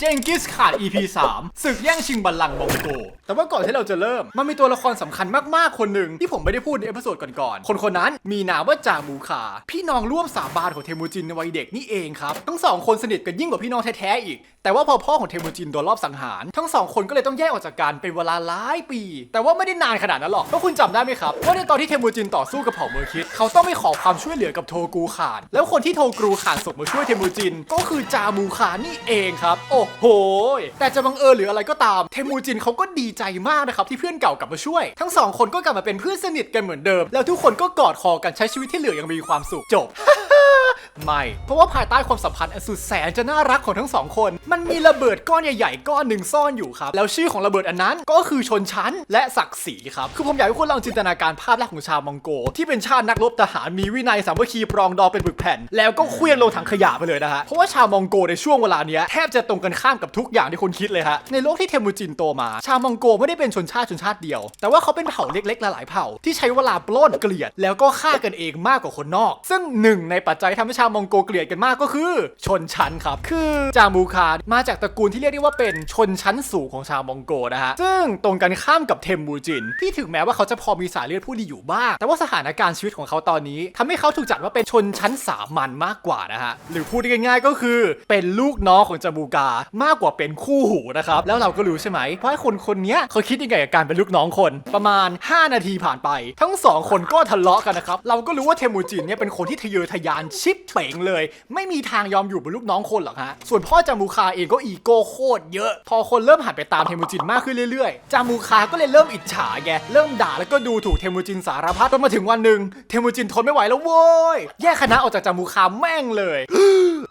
เจงกิสขาน EP 3ศึกแย่งชิงบัลลังก์มองโก แต่ว่าก่อนที่เราจะเริ่ม มันมีตัวละครสำคัญมากๆ คนหนึ่งที่ผมไม่ได้พูดในเอพิโซดก่อนๆ คนคนนั้นมีนามว่าจามูคา พี่น้องร่วมสาบานของเทมูจินในวัยเด็กนี่เองครับ ทั้งสองคนสนิทกันยิ่งกว่าพี่น้องแท้ๆ อีก แต่ว่าพอพ่อของเทมูจินโดนรอบสังหาร ทั้งสองคนก็เลยต้องแยกออกจากกันเป็นเวลาหลายปี แต่ว่าไม่ได้นานขนาดนั้นหรอกเพราะคุณจำได้ไหมครับว่าในตอนที่เทมูจินต่อสู้กับเผ่าเมอร์คิดเขาต้องไปขอความช่วยเหลือกับโทกูขาน แล้วคนที่โทกูขานส่งมาช่วยเทมูจินก็คือจามูคานี่เองครับโอ้โหแต่จะบังเอิญหรืออะไรก็ตาม เทมูจินเขาก็ดีใจมากนะครับที่เพื่อนเก่ากลับมาช่วย ทั้งสองคนก็กลับมาเป็นเพื่อนสนิทกันเหมือนเดิม แล้วทุกคนก็กอดคอกันใช้ชีวิตที่เหลืออยังมีความสุขจบ ไม่ เพราะว่าภายใต้ความสัมพันธ์อันสุดแสนจะน่ารักของทั้งสองคน มันมีระเบิดก้อนใหญ่ๆก้อนหนึ่งซ่อนอยู่ครับ แล้วชื่อของระเบิดอันนั้นก็คือชนชั้นและศักดิ์ศรีครับ คือผมอยากให้คุณลองจินตนาการภาพแรกของชาวมองโก ที่เป็นชาตินักรบทหารมีวินัยสามัคคีปรองดองเป็นปึกแผ่น แล้วก็เคลื่อนลงถังขยะไปเลยนะฮะ เพราะว่าชาวมองโกในช่วงเวลาเนี้ยแทบจะตรงกันข้ามกับทุกอย่างที่คุณคิดเลยฮะ ในโลกที่เทมูจินโตมา ชาวมองโกไม่ได้เป็นชนชาติชนชาติเดียว แต่ว่าเขาเป็นเผ่าเล็กๆหลายๆเผ่าที่ใช้เวลาปล้นเกลียด แล้วก็ฆ่ากันเองมากกว่าคนนอก ซึ่งหนึ่งในปัจจัยที่ทำให้ชาวาวมองโกเกลียดกันมากก็คือ ชนชั้นครับ คือจามูคามาจากตระกูลที่เรียกได้ว่าเป็นชนชั้นสูงของชาวมองโกนะฮะ ซึ่งตรงกันข้ามกับเทมมูจิน ที่ถึงแม้ว่าเขาจะพอมีสายเลือดผู้ดีอยู่บ้าง แต่ว่าสถานการณ์ชีวิตของเขาตอนนี้ทำให้เขาถูกจัดว่าเป็นชนชั้นสามัญมากกว่านะฮะ หรือพูดง่ายๆก็คือเป็นลูกน้องของจามูกามากกว่าเป็นคู่หูนะครับ แล้วเราก็รู้ใช่ไหมว่าคนคนนี้เขาคิดยังไงกับการเป็นลูกน้องคน ประมาณ 5 นาทีผ่านไป ทั้งสองคนก็ทะเลาะกันนะครับ เราก็รู้ว่าเทมูจินเนี่ยเป็นคนที่ทะเยอทะยานชิบเป๋งเลย ไม่มีทางยอมอยู่เป็นลูกน้องคนหรอกฮะ ส่วนพ่อจามูคาเองก็อีโก้โคตรเยอะ พอคนเริ่มหันไปตามเทมูจินมากขึ้นเรื่อยๆ จามูคาก็เลยเริ่มอิจฉาแก เริ่มด่าแล้วก็ดูถูกเทมูจินสารพัดจนมาถึงวันหนึ่งเทมูจินทนไม่ไหวแล้วโว้ย แยกคณะออกจากจามูคาแม่งเลย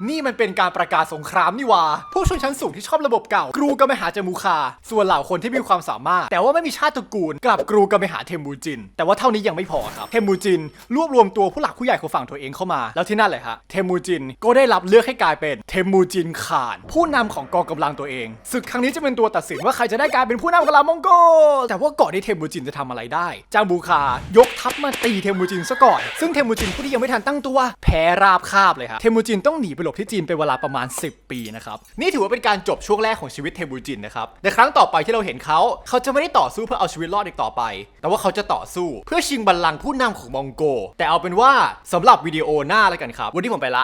นี่มันเป็นการประกาศสงครามนี่วาพวกชนชั้นสูงที่ชอบระบบเก่า กรูกันไปหาจามูคา ส่วนเหล่าคนที่มีความสามารถ แต่ว่าไม่มีชาติตระกูล กลับกรูกันไปหาเทมูจิน แต่ว่าเท่านี้ยังไม่พอครับ เทมูจิน รวบรวมตัวผู้หลักผู้ใหญ่ของฝั่งตัวเองเข้ามา แล้วที่นั่นเลยฮะ เทมูจินก็ได้รับเลือกให้กลายเป็นเทมูจินข่าน ผู้นำของกองกำลังตัวเองศึกครั้งนี้จะเป็นตัวตัดสินว่าใครจะได้กลายเป็นผู้นำกำลังมองโกแต่ว่าก่อนที่เทมูจินจะทำอะไรได้จางบูคายกทัพมาตีเทมูจินซะก่อน ซึ่งเทมูจินผู้ที่ยังไม่ทันตั้งตัวแพ้ราบคาบเลยครับเทมูจินต้องหนีไปหลบที่จีนเป็นเวลาประมาณ 10 ปีนะครับนี่ถือว่าเป็นการจบช่วงแรกของชีวิตเทมูจินนะครับในครั้งต่อไปที่เราเห็นเขาเขาจะไม่ได้ต่อสู้เพื่อเอาชีวิตรอดอีกต่อไป แต่ว่าเขาจะต่อสู้เพื่อชิงบัลลังก์ผู้นำของมองโก แต่เอาเป็นว่าสำหรับวิดีโอหน้าแล้วกันครับ วันนี้ผมไปละ